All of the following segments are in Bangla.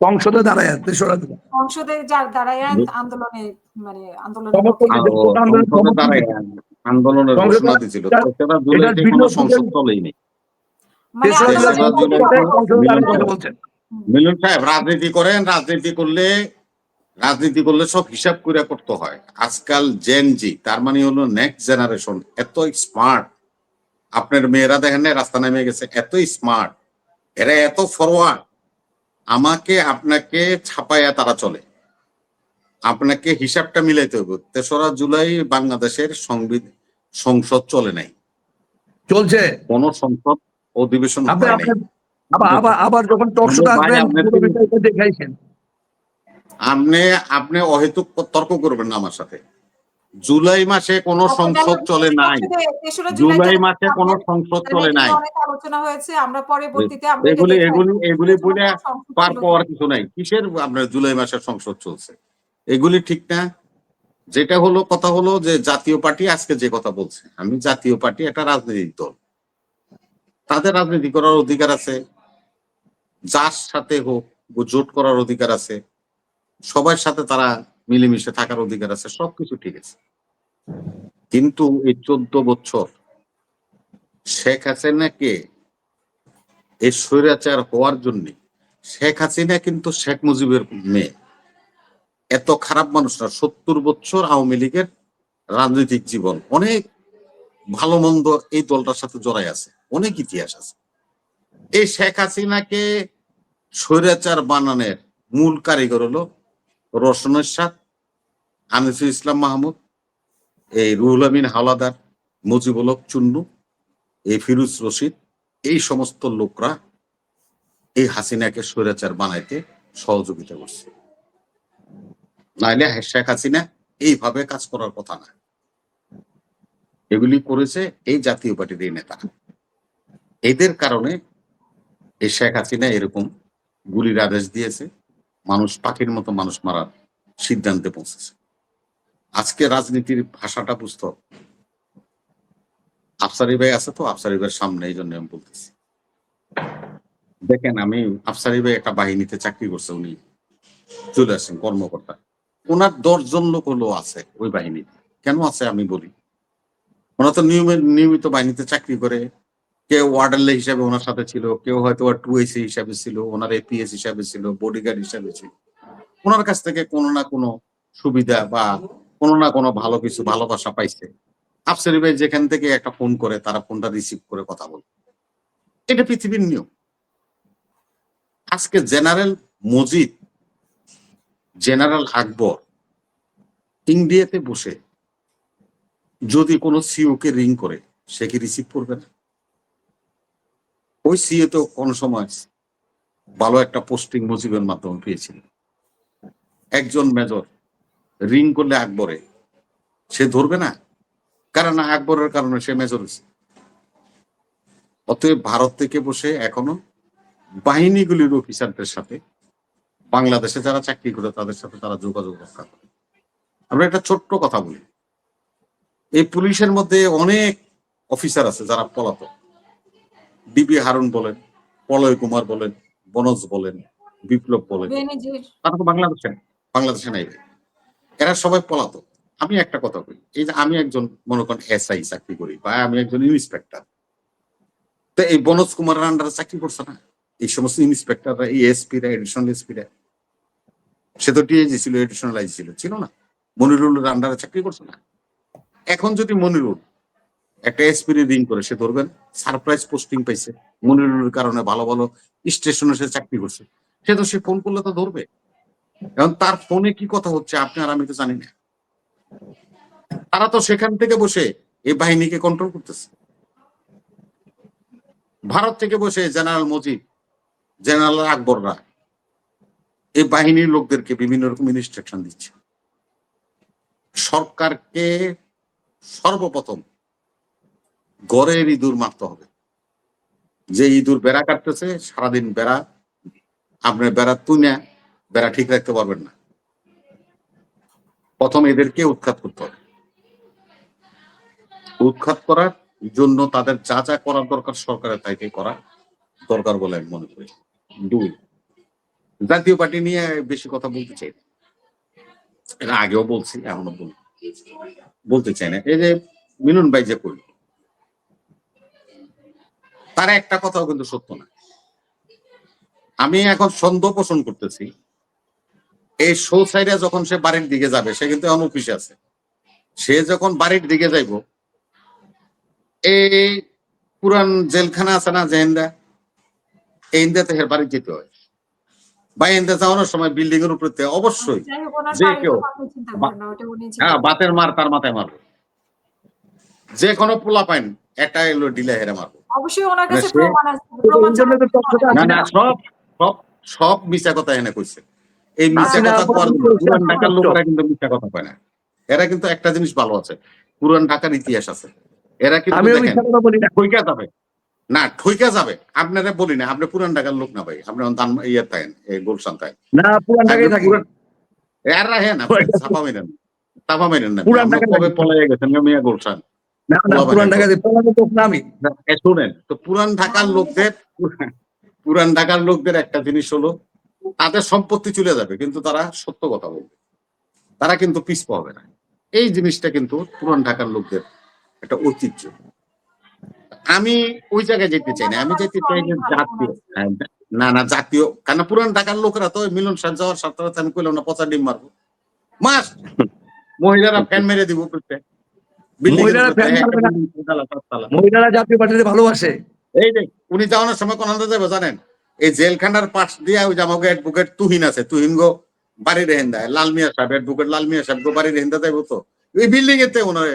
সংসদে দাঁড়ায় তেসরা জুলাই সংসদে যার দাঁড়ায় আন্দোলনে মানে আন্দোলনে আন্দোলনের ঘোষণা তেসরা কোনো সংসদ। চলেই নেই। মানে মিলন সাহেব। রাজনীতি করেন রাজনীতি করলে রাজনীতি করলে সব হিসাব করে করতে হয়। আজকাল জেন জি তার মানে হলো নেক্সট জেনারেশন এত স্মার্ট আপনার মেয়েরা দেখেন না রাস্তা নেমে গেছে এত স্মার্ট এরা এত ফরওয়ার্ড আমাকে আপনাকে ছাপাইয়া তারা চলে। আপনাকে হিসাবটা মিলাইতে হবে তেসরা জুলাই বাংলাদেশের সংবিধান সংসদ চলে নাই। চলছে? কোন সংসদ অধিবেশন আবার আবার আবার যখন টকশোতে আসবেন আপনি দেখাইছেন। আপনি আপনি অহেতুক তর্ক করবেন না আমার সাথে। জুলাই মাসে কোনো সংসদ চলে নাই। জুলাই মাসে কোনো সংসদ চলে নাই। আলোচনা হয়েছে আমরা পরবর্তীতে এগুলি এগুলি এগুলি বলে পার পাওয়ার কিছু নাই। কিসের আপনার জুলাই মাসের সংসদ চলছে? এগুলি ঠিক না? যেটা হলো কথা হলো যে জাতীয় পার্টি আজকে যে কথা বলছে আমি জাতীয় পার্টি একটা রাজনৈতিক দল। তাদের রাজনীতি করার অধিকার আছে। যার সাথে হোক জোট করার অধিকার আছে। সবার সাথে তারা মিলেমিশে থাকার অধিকার আছে, সবকিছু ঠিক আছে। কিন্তু এই চোদ্দ বছর শেখ হাসিনাকে এই স্বৈরাচার হওয়ার জন্য শেখ হাসিনা কিন্তু শেখ মুজিবের মেয়ে। এত খারাপ মানুষ না সত্তর বছর আওয়ামী লীগের রাজনৈতিক জীবন, অনেক ভালো মন্দ এই দলটার সাথে জড়াই আছে, অনেক ইতিহাস আছে। এই শেখ হাসিনাকে স্বৈরাচার বানানোর মূল কারিগর হলো রোশনের সাথ আনিসুল ইসলাম মাহমুদ, এই রুহুল আমিন হাওলাদার মুজিবুল হক চুন্নু, এই ফিরুজ রশিদ, এই সমস্ত লোকরা এই হাসিনাকে স্বৈরাচার বানাইতে সহযোগিতা করছে। নাইলে শেখ হাসিনা এইভাবে কাজ করার কথা না। এগুলি করেছে এই জাতীয় পার্টির এই নেতা। এদের কারণে এই শেখ হাসিনা এরকম গুলির আদেশ দিয়েছে। মানুষ পাখির মতো মানুষ মারার সিদ্ধান্তে পৌঁছেছে। আজকে রাজনীতির ভাষাটা বুঝতে। আফসারি ভাই আছে তো, আফসারি ভাইয়ের সামনে এই জন্য আমি বলতেছি। দেখেন, আমি আফসারি ভাই একটা বাহিনীতে চাকরি করছে, উনি চলে আসছেন কর্মকর্তা। ওনার দশজন লোক হলো আছে ওই বাহিনীতে। কেন আছে আমি বলি? ওনার তো নিয়মিত বাহিনীতে চাকরি করে কেউ ওয়ার্ডারলে হিসাবে ওনার সাথে ছিল, কেউ হয়তো টু এসি হিসাবে ছিল, ওনার এপিএস হিসাবে ছিল বডিগার্ড হিসাবে ছিল। ওনার কাছ থেকে কোনো না কোনো সুবিধা বা কোনো না কোনো ভালো কিছু, ভালোবাসা পাইছে। আফসারি ভাই যেখান থেকে একটা ফোন করে, তারা ফোনটা রিসিভ করে কথা বলে। এটা পৃথিবীর নিয়ম। আজকে জেনারেল মজিদ, জেনারেল আকবর ইন্ডিয়াতে বসে যদি কোনো সিও কে রিং করে, সে কি রিসিভ করবে না? ওই সিও তো কোনো সময় ভালো একটা পোস্টিং মুজিবের মাধ্যমে পেয়েছিল। একজন মেজর রিং করলে আকবরে। সে ধরবে না? কারণ আকবরের কারণে সে মেজর হয়েছে? অতএব ভারত থেকে বসে এখনও বাহিনীগুলির অফিসারদের সাথে, বাংলাদেশে যারা চাকরি করে তাদের সাথে তারা যোগাযোগ রক্ষা করে। আমরা একটা ছোট্ট কথা বলি। এই পুলিশের মধ্যে অনেক অফিসার আছে যারা পলাতক। ডিবি হারুন বলেন প্রলয় কুমার বলেন বনজ বলেন বিপ্লব বলেন। তারা তো বাংলাদেশে বাংলাদেশে নাই। এরা সবাই পলাতক। আমি একটা কথা বলি এই যে আমি একজন মনে করেন এসআই চাকরি করি বা আমি একজন ইন্সপেক্টর তো এই বনজ কুমারের আন্ডারে চাকরি করছে না? এই সমস্ত ইন্সপেক্টররা এই এসপিরা এডিশনাল এসপিরা সে তো টিএজি ছিল এডিশনাল আই ছিল ছিল না? মনিরুলের আন্ডারে চাকরি করছে না? এখন যদি মনিরুল একটা এসপি রিং করে, সে ধরবেন সারপ্রাইজ পোস্টিং পাইছে মনিরুলের কারণে ভালো ভালো স্টেশনে সে চাকরি করছে। সে তো সে ফোন করলে তো ধরবে। এখন তার ফোনে কি কথা হচ্ছে আপনি আর আমি তো জানি না। তারা তো সেখান থেকে বসে এই বাহিনীকে কন্ট্রোল করতেছে। ভারত থেকে বসে জেনারেল মজিদ, জেনারেল আকবররা এই বাহিনীর লোকদেরকে বিভিন্ন রকম ইনস্ট্রাকশন দিচ্ছে। সরকারকে সর্বপ্রথম গড়ের ইঁদুর মারতে হবে। যে ইঁদুর বেড়া কাটতেছে, সারাদিন বেড়া, আপনার বেড়া তুইনা, বেড়া ঠিক রাখতে পারবেন না। প্রথম এদেরকে উৎখাত করতে হবে। উৎখাত করার জন্য তাদের যা যা করার দরকার সরকারের তাইকে করা দরকার বলে আমি মনে করি। দুই, জাতীয় পার্টি নিয়ে বেশি কথা বলতে চাই না। আগেও বলছি, এখনও বল বলতে চাই না। এই যে মিলন ভাই যে করল তার একটা কথাও কিন্তু সত্য না। আমি এখন সন্দেহ পোষণ করতেছি এই শো সাইডে যখন সে বাড়ির দিকে যাবে সে কিন্তু এখন অফিসে আছে। সে যখন বাড়ির দিকে যাইব এই পুরান জেলখানা আছে না জেহেন্দা এই ইন্দাতে হের বাড়ি যেতে হয়। বা ইন্দা যাওয়ানোর সময় বিল্ডিং এর উপরে অবশ্যই যে কেউ। হ্যাঁ বাতের মার তার মাথায় মারবে। যে কোনো পোলা পাইন একটা এলো ডিলে হেরে মারবো। অবশ্যই ওনার কাছে প্রমাণ আছে প্রমাণ এই জন্য তো তথ্যটা না না না। সব সব কথা এনে কইছে। এই মিশা কথা না, পুরান ঢাকার লোকেরা কিন্তু মিশা কথা কয় না। এরা কিন্তু একটা জিনিস ভালো আছে পুরান ঢাকার ইতিহাস আছে। এরা কিন্তু মিথ্যা কথা বলি না ঠইকা যাবে। না ঠইকা যাবে। আপনারা বলি না আপনি পুরান ঢাকার লোক না ভাই আপনি দান ইয়ে থাকেন এই গুলশান থাকেন। না পুরান ঢাকায় থাকি। এর আপনি চাপা মেরেন চাপা মেরেন না। পুরান ঢাকায় কবে পলাই গেছেন মিয়া গুলশান? না না পুরান একদম। ঢাকায় লোক না আমি এ, তো পুরান ঢাকার লোকদের পুরান ঢাকার লোকদের একটা জিনিস হলো তাদের সম্পত্তি চলে যাবে কিন্তু তারা সত্য কথা বলবে। তারা কিন্তু পিছপা হবে না। এই জিনিসটা কিন্তু পুরান ঢাকার লোকদের একটা ঐতিহ্য। আমি ওই জায়গায় যেতে চাই না আমি যেতে চাই যে জাতীয় হ্যাঁ, না না জাতীয় কেন পুরান ঢাকার লোকেরা তো মিলন সাহেব যাওয়ার সাথে আমি কইলাম না পচা ডিম মারবো। মাস মহিলারা ফ্যান মেরে দিব মহিলারা জাতীয় পার্টিতে ভালোবাসে। এই যে উনি যাওয়ানোর সময় কোন আনন্দ যাবে জানেন? এই জেলখানার পাশ দিয়ে ওই যে আমাকে অ্যাডভোকেট তুহিন আছে তুহিন গো বাড়ি রেহেন্দা লাল মিয়া সাহেব অ্যাডভোকেট লাল মিয়া সাহেব গো বাড়ি রেহেন্দা যাইব তো। এই বিল্ডিং এতে ওনার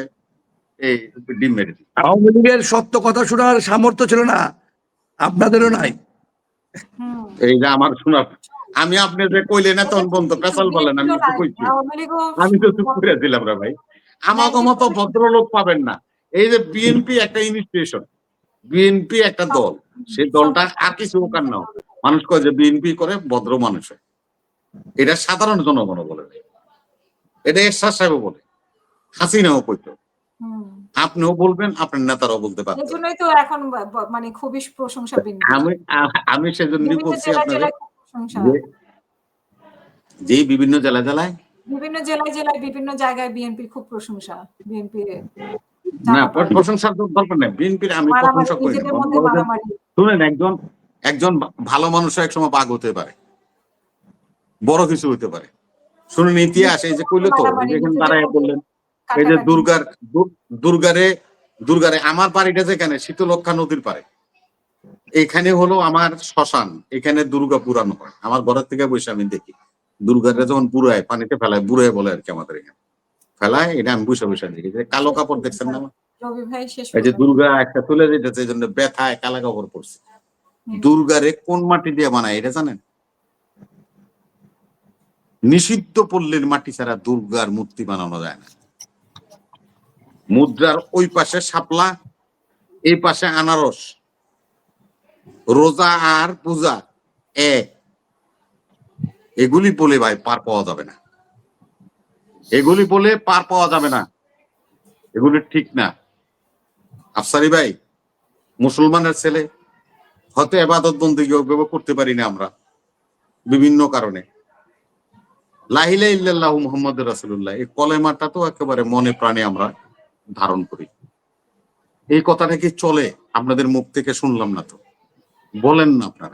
এই ডিম মেরে। আওয়ামী লীগের সত্য কথা শোনার সামর্থ্য ছিল না আপনাদেরও নাই। এই যে আমার শোনার আমি আপনি যে কইলেন না তখন বন্ধ পেশাল বলেন আমি তো কইছি। আমি তো চুপ করে দিলাম রে ভাই। আমাকে মতো ভদ্রলোক পাবেন না। এই যে বিএনপি একটা ইনস্টিটিউশন বিএনপি একটা দল সেই দলটা আর কিছু ওখান নাও মানুষ কয় যে বিএনপি করে ভদ্র মানুষ। এটা সাধারণ জনগণ বলে। না। এটা এরশাদ সাহেব বলে। হাসিনাও কইতো। আপনিও বলবেন আপনার নেতারাও বলতে এই পারবেন। জন্যই তো এখন মানে খুবই প্রশংসা আমি আমি সেজন্য বলছি আপনাদের যে বিভিন্ন জেলা জেলায় বিভিন্ন জেলায় জেলায় বিভিন্ন জায়গায় বিএনপির খুব প্রশংসা বিএনপি না প্রশংসার দরকার নেই বিএনপির আমি প্রশংসা করি শুনেন একজন একজন ভালো মানুষ এক সময় বাঘ হতে পারে। বড় কিছু হতে পারে। শুনুন ইতিহাস এই যে কইলো তো এখানে দাঁড়ায় বললেন এই যে দুর্গার দুর্গারে দুর্গারে আমার বাড়িটা যেখানে শীতলক্ষা নদীর পারে এখানে হলো আমার শ্মশান এখানে দুর্গা পুরানো হয়। আমার ঘরের থেকে বসে আমি দেখি। দুর্গারে যখন বুড়ায় পানিতে ফেলায় বুড়ায় বলে আর কি আমাদের এখানে। ফেলায় এটা আমি বসে বসে দেখি যে কালো কাপড় দেখছেন না? এই যে দুর্গা একটা তুলে যেতেছে এই জন্য ব্যথায় কালা কাপড় পড়ছে দুর্গারে কোন মাটি দিয়ে বানায় এটা জানেন? নিষিদ্ধ পল্লীর মাটি ছাড়া দুর্গার মূর্তি বানানো যায় না। মুদ্রার ওই পাশে শাপলা এই পাশে আনারস। রোজা আর পূজা এক। এগুলি বলে ভাই পার পাওয়া যাবে না। এগুলি বলে পার পাওয়া যাবে না। এগুলি ঠিক না। আফসারি ভাই, মুসলমানের ছেলে হয়তো এবাদত বন্দি করতে পারি না আমরা, বিভিন্ন কারণে। লাহিলা ইল্লাল্লাহু মুহাম্মদ রাসূলুল্লাহ, এই কলেমাটা তো একেবারে মনে প্রাণে আমরা ধারণ করি। এই কথাটা কি চলে? আপনাদের মুখ থেকে শুনলাম না তো। বলেন না আপনারা।